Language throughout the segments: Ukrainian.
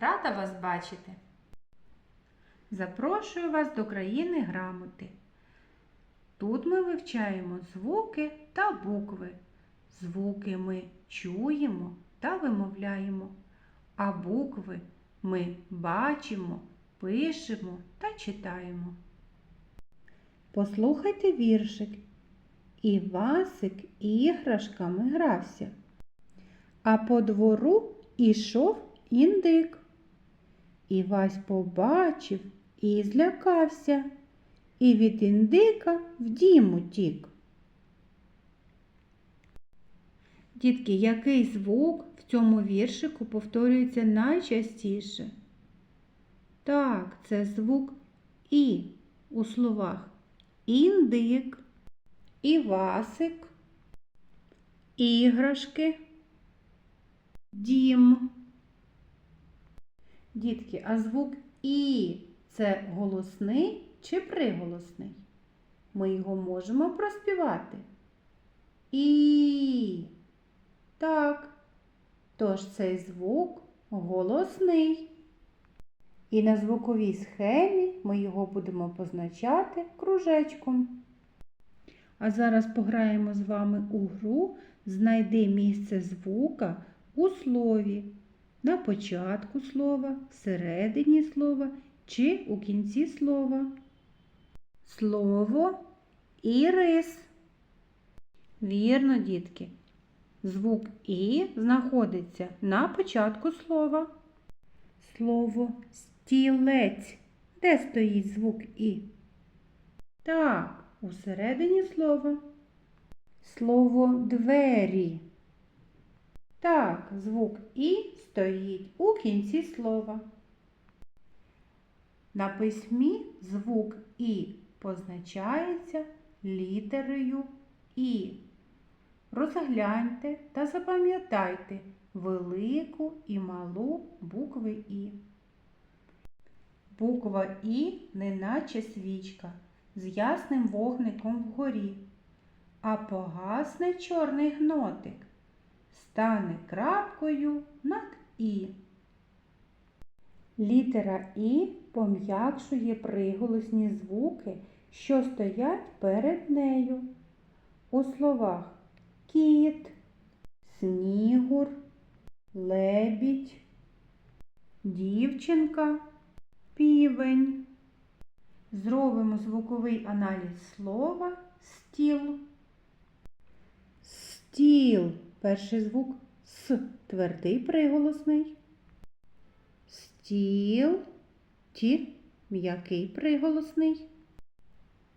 Рада вас бачити. Запрошую вас до країни грамоти. Тут ми вивчаємо звуки та букви. Звуки ми чуємо та вимовляємо, а букви ми бачимо, пишемо та читаємо. Послухайте віршик. Івасик іграшками грався, а по двору ішов індик. Івась побачив і злякався, і від індика в дім утік. Дітки, який звук в цьому віршику повторюється найчастіше? Так, це звук І у словах індик, Івасик, іграшки, дім. Дітки, а звук І це голосний чи приголосний? Ми його можемо проспівати. І. Так. Тож цей звук голосний. І на звуковій схемі ми його будемо позначати кружечком. А зараз пограємо з вами у гру Знайди місце звука у слові. На початку слова, всередині слова чи у кінці слова. Слово ірис. Вірно, дітки. Звук І знаходиться на початку слова. Слово стілець. Де стоїть звук І? Так, усередині слова. Слово двері. Так, звук І стоїть у кінці слова. На письмі звук І позначається літерою І. Розгляньте та запам'ятайте велику і малу букви І. Буква І неначе свічка з ясним вогником вгорі, а погасне чорний гнотик, стане крапкою над І. Літера І пом'якшує приголосні звуки, що стоять перед нею. У словах кіт, снігур, лебідь, дівчинка, півень. Зробимо звуковий аналіз слова стіл. Стіл. Перший звук С. Твердий приголосний. Стіл. Ті. М'який приголосний.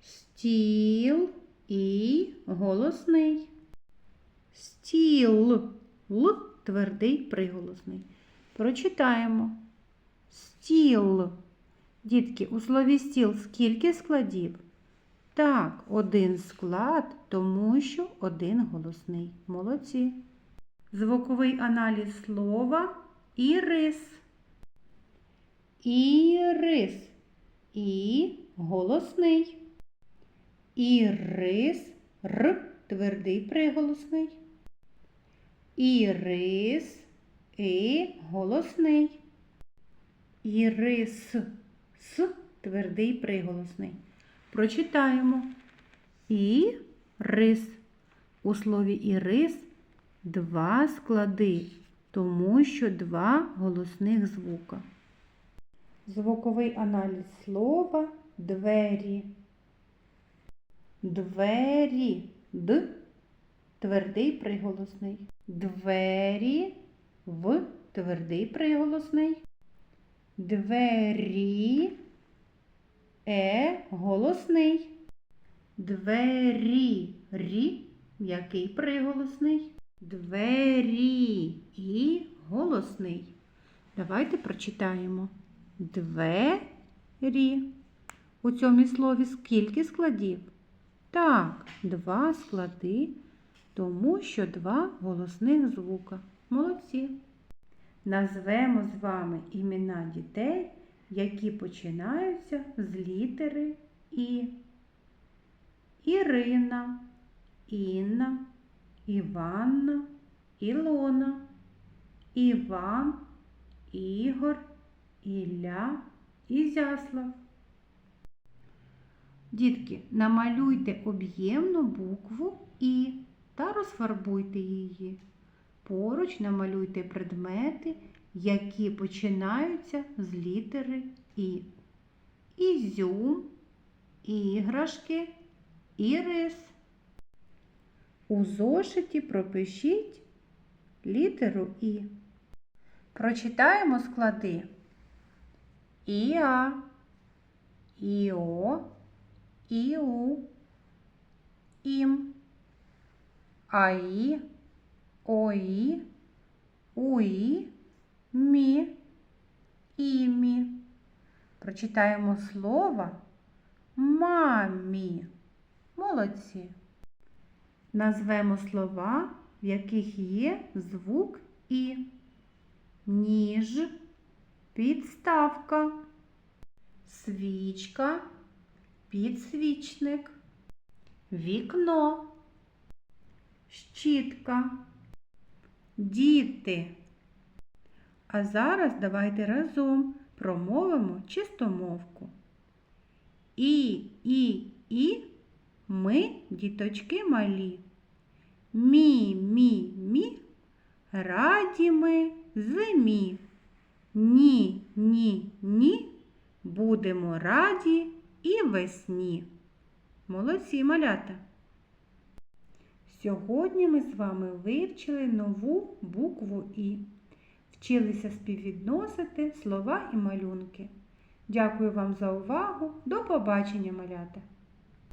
Стіл і голосний. Стіл. Л. Твердий приголосний. Прочитаємо. Стіл. Дітки, у слові стіл скільки складів? Так, один склад, тому що один голосний. Молодці. Звуковий аналіз слова ірис. Ірис. І голосний. Ірис. Р. Твердий приголосний. Ірис. І голосний. Ірис. С. Твердий приголосний. Прочитаємо. І рис. У слові ірис два склади, тому що два голосних звука. Звуковий аналіз слова двері. Двері. Д. Твердий приголосний. Двері. В. Твердий приголосний. Двері. Е голосний. Двері. Рі. М'який приголосний. Двері. І голосний. Давайте прочитаємо. Двері. У цьому слові скільки складів? Так, два склади, тому що два голосних звука. Молодці. Назвемо з вами імена дітей, які починаються з літери І. Ірина, Інна, Іванна, Ілона, Іван, Ігор. Ілля, Ізяслав. Дітки, намалюйте об'ємну букву І та розфарбуйте її. Поруч намалюйте предмети, які починаються з літери І. Ізюм, іграшки, ірис. У зошиті пропишіть літеру І. Прочитаємо склади. Іа, Іо, Іу, Ім, Аї, Ої, Уї, Мі, Імі. Прочитаємо слово мамі. Молодці. Назвемо слова, в яких є звук І. Ніж, підставка, свічка, підсвічник, вікно, щітка, діти. А зараз давайте разом промовимо чистомовку. І, і, і ми, діточки малі. Мі, мі, мі, раді ми зимі. Ні, ні, ні, будемо раді і весні. Молодці малята! Сьогодні ми з вами вивчили нову букву І. Вчилися співвідносити слова і малюнки. Дякую вам за увагу. До побачення, малята!